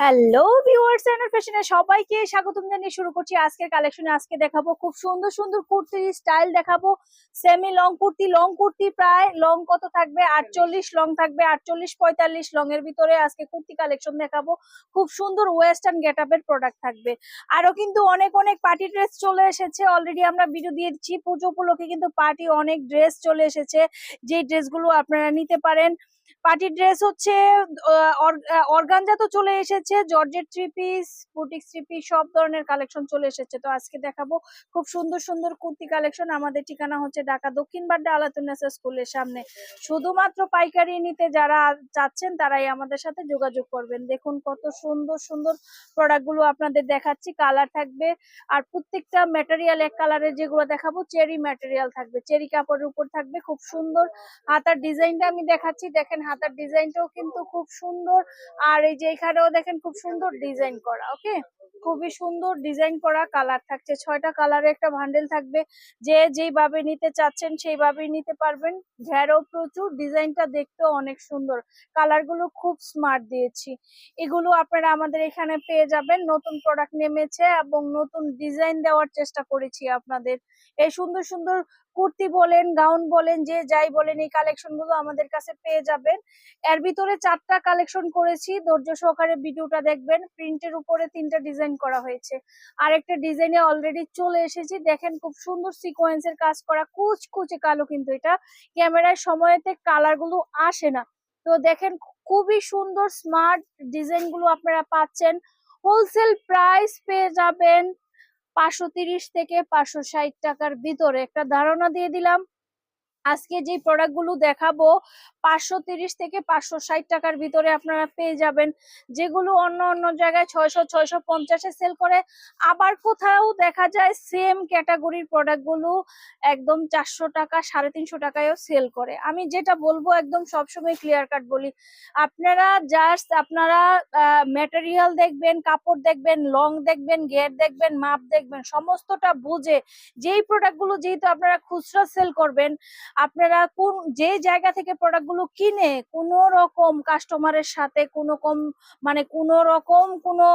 Hello viewers and ফ্যাশনে সবাইকে স্বাগতম জানিয়ে শুরু করছি আজকের কালেকশনে আজকে দেখাবো খুব সুন্দর সুন্দর কুর্তির স্টাইল দেখাবো। Semi long kurti long kurti প্রায় লং কত থাকবে? আটচল্লিশ লং থাকবে, আটচল্লিশ পঁয়তাল্লিশ লং এর ভিতরে আজকে কুর্তি কালেকশন দেখাবো। খুব সুন্দর ওয়েস্টার্ন গেট আপের প্রোডাক্ট থাকবে। আরও কিন্তু অনেক অনেক পার্টি ড্রেস চলে এসেছে। অলরেডি আমরা ভিডিও দিয়ে দিচ্ছি। পুজো উপলক্ষে কিন্তু পার্টি অনেক ড্রেস চলে এসেছে। যে ড্রেসগুলো আপনারা নিতে পারেন পার্টি ড্রেস হচ্ছে অর্গানজা তো চলে এসেছে, georgette three piece boutique three piece সব ধরনের কালেকশন চলে এসেছে। তো আজকে দেখাবো খুব সুন্দর সুন্দর কুর্তি কালেকশন। আমাদের ঠিকানা হচ্ছে ঢাকা দক্ষিণ বাড্ডা আলাতুন্নেসা স্কুলের সামনে। শুধুমাত্র পাইকারি নিতে যারা চাচ্ছেন, তারাই আমাদের সাথে যোগাযোগ করবেন। দেখুন কত সুন্দর সুন্দর প্রোডাক্টগুলো আপনাদের দেখাচ্ছি। কালার থাকবে আর প্রত্যেকটা ম্যাটেরিয়াল এক কালারের যেগুলো দেখাবো, চেরি ম্যাটেরিয়াল থাকবে। চেরি কাপড়ের উপর থাকবে, খুব সুন্দর। হাতার ডিজাইনটা আমি দেখাচ্ছি। দেখেন হাতার ডিজাইনটাও কিন্তু খুব সুন্দর। আর এই যে এখানেও দেখেন খুব সুন্দর ডিজাইন করা, ওকে? খুবই সুন্দর ডিজাইন করা কালার থাকছে। ছয়টা কালারের একটা ভান্ডেল থাকবে। যে যেইভাবে নিতে চাচ্ছেন সেইভাবেই নিতে পারবেন। ঘেরও প্রচুর, ডিজাইনটা দেখতেও অনেক সুন্দর। কালারগুলো খুব স্মার্ট দিয়েছি। এগুলো আপনারা আমাদের এখানে পেয়ে যাবেন। নতুন প্রোডাক্ট নেমেছে এবং নতুন ডিজাইন দেওয়ার চেষ্টা করেছি আপনাদের। এই সুন্দর সুন্দর কুর্তি বলেন, গাউন বলেন, যে যাই বলেন, এই কালেকশনগুলো আমাদের কাছে পেয়ে যাবেন। এর ভিতরে চারটা কালেকশন করেছি। ধৈর্য সহকারে ভিডিওটা দেখবেন। প্রিন্টের উপরে তিনটা ডিজাইন করা হয়েছে। আর একটা ডিজাইনে অলরেডি চলে এসেছি। দেখেন খুব সুন্দর সিকোয়েন্সের কাজ করা। কুচকুচে কালো কিন্তু এটা। ক্যামেরার সময়তে কালারগুলো আসে না। তো দেখেন খুবই সুন্দর স্মার্ট ডিজাইনগুলো আপনারা পাচ্ছেন। হোলসেল প্রাইস পেয়ে যাবেন। পাঁচশো থেকে পাঁচশো ষাট টাকার ভিতরে একটা ধারণা দিয়ে দিলাম। আজকে যে প্রোডাক্টগুলো দেখাবো, পাঁচশো তিরিশ থেকে পাঁচশো ষাট টাকার ভিতরে আপনারা পেয়ে যাবেন। যেগুলো অন্য অন্য জায়গায় ছয়শো ছয়শো পঞ্চাশে সেল করে, আবার কোথাও দেখা যায় সেম ক্যাটাগরির প্রোডাক্টগুলো একদম চারশো টাকা, সাড়ে তিনশো টাকায়ও সেল করে। আমি যেটা বলব একদম সবসময় ক্লিয়ার কাট বলি। আপনারা জাস্ট আপনারা ম্যাটেরিয়াল দেখবেন, কাপড় দেখবেন লং দেখবেন গেট দেখবেন, মাপ দেখবেন, সমস্তটা বুঝে যেই প্রোডাক্টগুলো যেহেতু আপনারা খুচরা সেল করবেন আপনারা কোন, যে জায়গা থেকে প্রোডাক্টগুলো কিনে কোনো রকম কাস্টমারের সাথে কোনো কম মানে কোনো রকম কোনো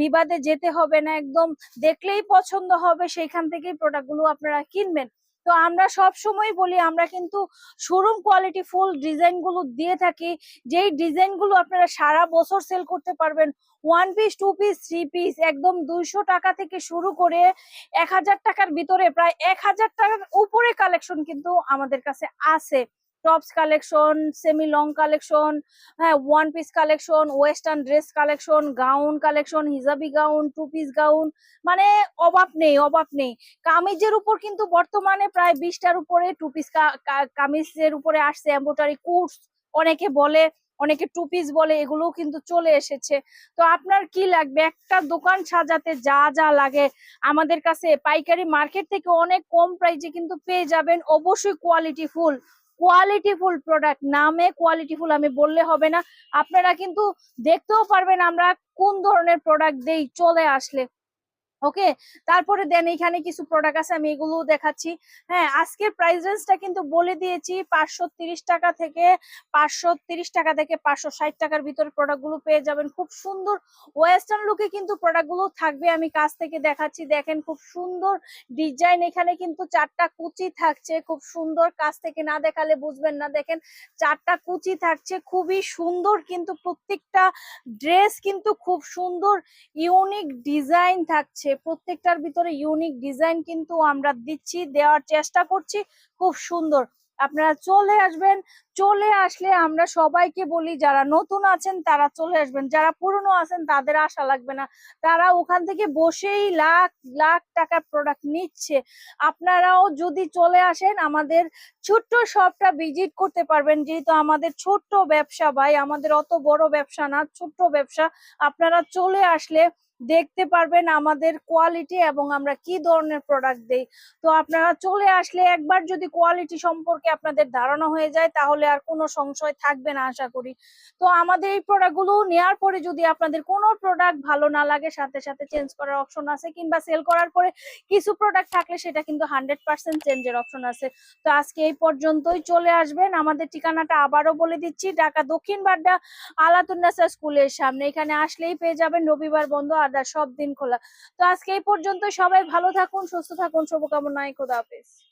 বিবাদে যেতে হবে না, একদম দেখলেই পছন্দ হবে, সেইখান থেকেই প্রোডাক্টগুলো আপনারা কিনবেন। তো আমরা সব সময় বলি, আমরা কিন্তু শোরুম কোয়ালিটি ফুল ডিজাইনগুলো দিয়ে থাকি। যেই ডিজাইনগুলো আপনারা সারা বছর সেল করতে পারবেন one piece two piece three piece একদম দুইশো টাকা থেকে শুরু করে এক হাজার টাকার ভিতরে প্রায় এক হাজার টাকার উপরে কালেকশন কিন্তু আমাদের কাছে আছে। Tops collection semi long collection হ্যাঁ one piece collection western dress collection gown collection hijabi gown two piece gown মানে অভাব নেই অভাব নেই। কামিজের উপর কিন্তু বর্তমানে প্রায় বিশটার উপরে টু পিস কামিজের উপরে আসছে এম্বোটারি কোর্স অনেকে বলে, অনেকে টু পিস বলে, এগুলোও কিন্তু চলে এসেছে। তো আপনার কি লাগবে? একটা দোকান সাজাতে যা যা লাগে আমাদের কাছে। পাইকারি মার্কেট থেকে অনেক কম প্রাইসে কিন্তু পেয়ে যাবেন, অবশ্যই quality full quality full product নামে কোয়ালিটিফুল আমি বললে হবে না। আপনারা কিন্তু দেখতেও পারবেন আমরা কোন ধরনের প্রোডাক্ট দেই, চলে আসলে। ওকে? তারপরে দেন এখানে কিছু প্রোডাক্ট আছে, আমি এগুলো দেখাচ্ছি। হ্যাঁ আজকের প্রাইস রেঞ্জটা কিন্তু বলে দিয়েছি পাঁচশো টাকা থেকে পাঁচশো টাকা থেকে পাঁচশো ষাট টাকার ভিতরে প্রোডাক্টগুলো পেয়ে যাবেন। খুব সুন্দর ওয়েস্টার্ন লুকে কিন্তু প্রোডাক্টগুলো থাকবে, আমি কাছ থেকে দেখাচ্ছি। দেখেন খুব সুন্দর ডিজাইন এখানে কিন্তু চারটা কুচি থাকছে, খুব সুন্দর। কাছ থেকে না দেখালে বুঝবেন না। দেখেন চারটা কুচি থাকছে, খুবই সুন্দর কিন্তু প্রত্যেকটা ড্রেস কিন্তু খুব সুন্দর ইউনিক ডিজাইন থাকছে। প্রত্যেকটার ভিতরে ইউনিক ডিজাইন কিন্তু আমরা দিচ্ছি, দেওয়ার চেষ্টা করছি, খুব সুন্দর। আপনারা চলে আসবেন, চলে আসলে আমরা সবাইকে বলি, যারা নতুন আছেন তারা চলে আসবেন, যারা পুরনো আছেন তাদের আশা লাগবে না। তারা ওখান থেকে বসেই লাখ লাখ টাকার প্রোডাক্ট নিচ্ছে। আপনারাও যদি চলে আসেন, আমাদের ছোট্ট শপটা ভিজিট করতে পারবেন, যেহেতু আমাদের ছোট্ট ব্যবসা ভাই, আমাদের অত বড় ব্যবসা না, ছোট্ট ব্যবসা। আপনারা চলে আসলে দেখতে পারবেন আমাদের কোয়ালিটি এবং আমরা কি ধরনের প্রোডাক্ট দেই। তো আপনারা চলে আসলে একবার যদি কোয়ালিটি সম্পর্কে আপনাদের ধারণা হয়ে যায়, তাহলে আর কোনো সংশয় থাকবে না আশা করি। তো আমাদের এই প্রোডাক্টগুলো নেওয়ার পরে যদি আপনাদের কোনো প্রোডাক্ট ভালো না লাগে, সাথে সাথে চেঞ্জ করার অপশন আছে কিংবা সেল করার পরে কিছু প্রোডাক্ট থাকলে সেটা কিন্তু হান্ড্রেড পার্সেন্ট চেঞ্জের অপশন আছে। তো আজকে এই পর্যন্তই চলে আসবেন। আমাদের ঠিকানাটা আবারও বলে দিচ্ছি, ঢাকা দক্ষিণ বাড্ডা আলাতুন্নাসা স্কুলের সামনে। এখানে আসলেই পেয়ে যাবেন রবিবার বন্ধ আর সব দিন খোলা। তো আজকে এই পর্যন্ত সবাই ভালো থাকুন, সুস্থ থাকুন। শুভকামনায় খোদা হাফেজ।